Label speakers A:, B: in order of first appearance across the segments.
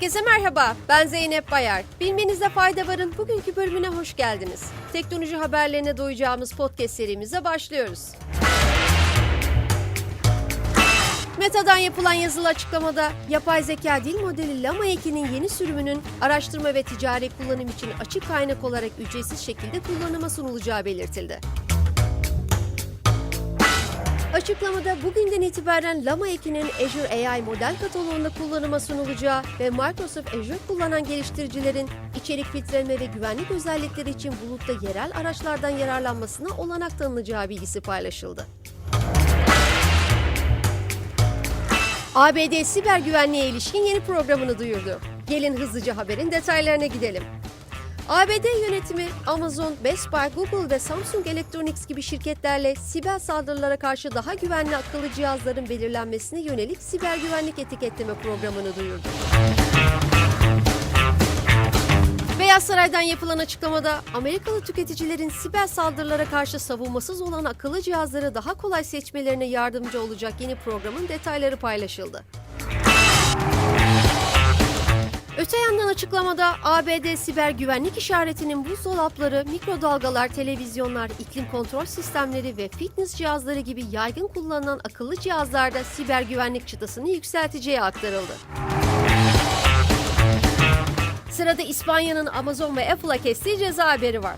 A: Herkese merhaba, ben Zeynep Bayar. Bilmenizde fayda varın bugünkü bölümüne hoş geldiniz. Teknoloji haberlerine doyacağımız podcast serimize başlıyoruz. Meta'dan yapılan yazılı açıklamada yapay zeka dil modeli Llama 2'nin yeni sürümünün araştırma ve ticari kullanım için açık kaynak olarak ücretsiz şekilde kullanıma sunulacağı belirtildi. Açıklamada bugünden itibaren Llama 2'nin Azure AI model kataloğunda kullanıma sunulacağı ve Microsoft Azure kullanan geliştiricilerin içerik filtreleme ve güvenlik özellikleri için bulutta yerel araçlardan yararlanmasına olanak tanınacağı bilgisi paylaşıldı. ABD siber güvenliğe ilişkin yeni programını duyurdu. Gelin hızlıca haberin detaylarına gidelim. ABD yönetimi Amazon, Best Buy, Google ve Samsung Electronics gibi şirketlerle siber saldırılara karşı daha güvenli akıllı cihazların belirlenmesine yönelik siber güvenlik etiketleme programını duyurdu. Beyaz Saray'dan yapılan açıklamada Amerikalı tüketicilerin siber saldırılara karşı savunmasız olan akıllı cihazları daha kolay seçmelerine yardımcı olacak yeni programın detayları paylaşıldı. Açıklamada ABD siber güvenlik işaretinin buzdolapları, mikrodalgalar, televizyonlar, iklim kontrol sistemleri ve fitness cihazları gibi yaygın kullanılan akıllı cihazlarda siber güvenlik çıtasını yükselteceği aktarıldı. Sırada İspanya'nın Amazon ve Apple'a kestiği ceza haberi var.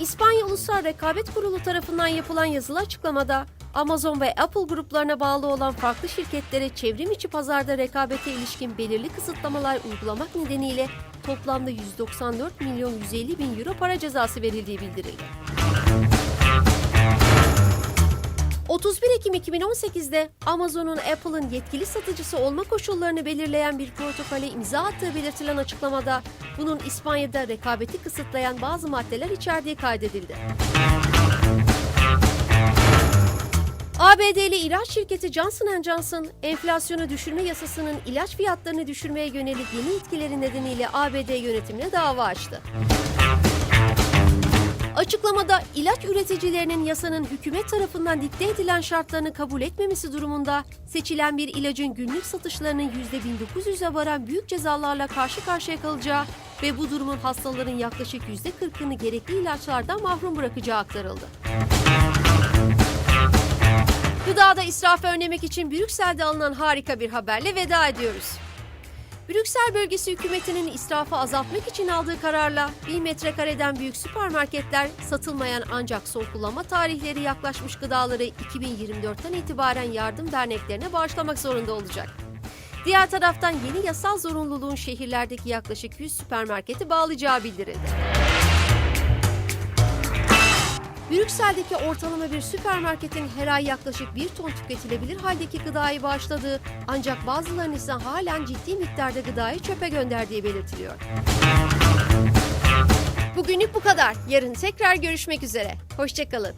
A: İspanya Ulusal Rekabet Kurulu tarafından yapılan yazılı açıklamada Amazon ve Apple gruplarına bağlı olan farklı şirketlere çevrim içi pazarda rekabete ilişkin belirli kısıtlamalar uygulamak nedeniyle toplamda 194 milyon 150 bin euro para cezası verildiği bildirildi. 31 Ekim 2018'de Amazon'un Apple'ın yetkili satıcısı olma koşullarını belirleyen bir protokole imza attığı belirtilen açıklamada bunun İspanya'da rekabeti kısıtlayan bazı maddeler içerdiği kaydedildi. ABD'li ilaç şirketi Johnson Johnson, enflasyonu düşürme yasasının ilaç fiyatlarını düşürmeye yönelik yeni etkileri nedeniyle ABD yönetimine dava açtı. Açıklamada ilaç üreticilerinin yasanın hükümet tarafından dikte edilen şartlarını kabul etmemesi durumunda seçilen bir ilacın günlük satışlarının %1900'e varan büyük cezalarla karşı karşıya kalacağı ve bu durumun hastaların yaklaşık %40'ını gerekli ilaçlardan mahrum bırakacağı aktarıldı. Gıdada israfı önlemek için Brüksel'de alınan harika bir haberle veda ediyoruz. Brüksel bölgesi hükümetinin israfı azaltmak için aldığı kararla 1 metrekareden büyük süpermarketler satılmayan ancak son kullanma tarihleri yaklaşmış gıdaları 2024'ten itibaren yardım derneklerine bağışlamak zorunda olacak. Diğer taraftan yeni yasal zorunluluğun şehirlerdeki yaklaşık 100 süpermarketi bağlayacağı bildirildi. Brüksel'deki ortalama bir süpermarketin her ay yaklaşık bir ton tüketilebilir haldeki gıdayı bağışladığı ancak bazılarının ise halen ciddi miktarda gıdayı çöpe gönderdiği belirtiliyor. Bugünlük bu kadar. Yarın tekrar görüşmek üzere. Hoşçakalın.